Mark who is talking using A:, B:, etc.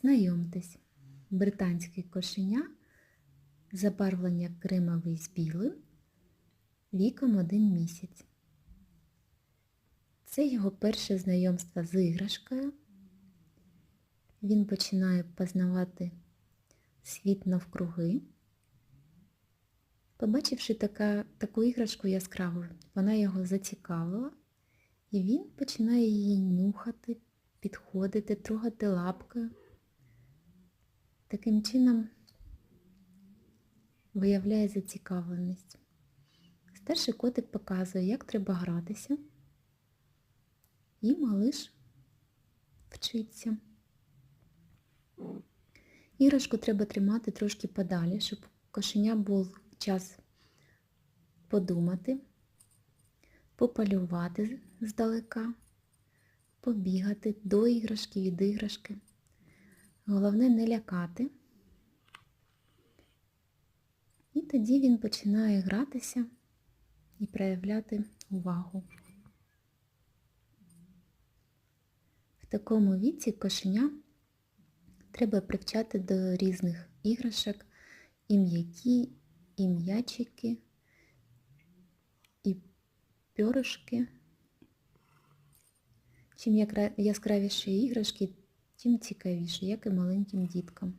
A: Знайомтесь, британське кошеня, забарвлення кремовий з білим, віком один місяць. Це його перше знайомство з іграшкою. Він починає познавати світ навкруги. Побачивши така, таку іграшку яскраву, вона його зацікавила, і він починає її нюхати, підходити, трогати лапкою. Таким чином виявляє зацікавленість. Старший котик показує, як треба гратися, і малиш вчиться. Іграшку треба тримати трошки подалі, щоб кошеня був час подумати, попалювати здалека, побігати до іграшки, від іграшки. Головне не лякати. І тоді він починає гратися і проявляти увагу. В такому віці кошеня треба привчати до різних іграшок і м'які, і м'ячики, і пьоришки. Чим яскравіші іграшки, тим цікавіше, як і маленьким діткам.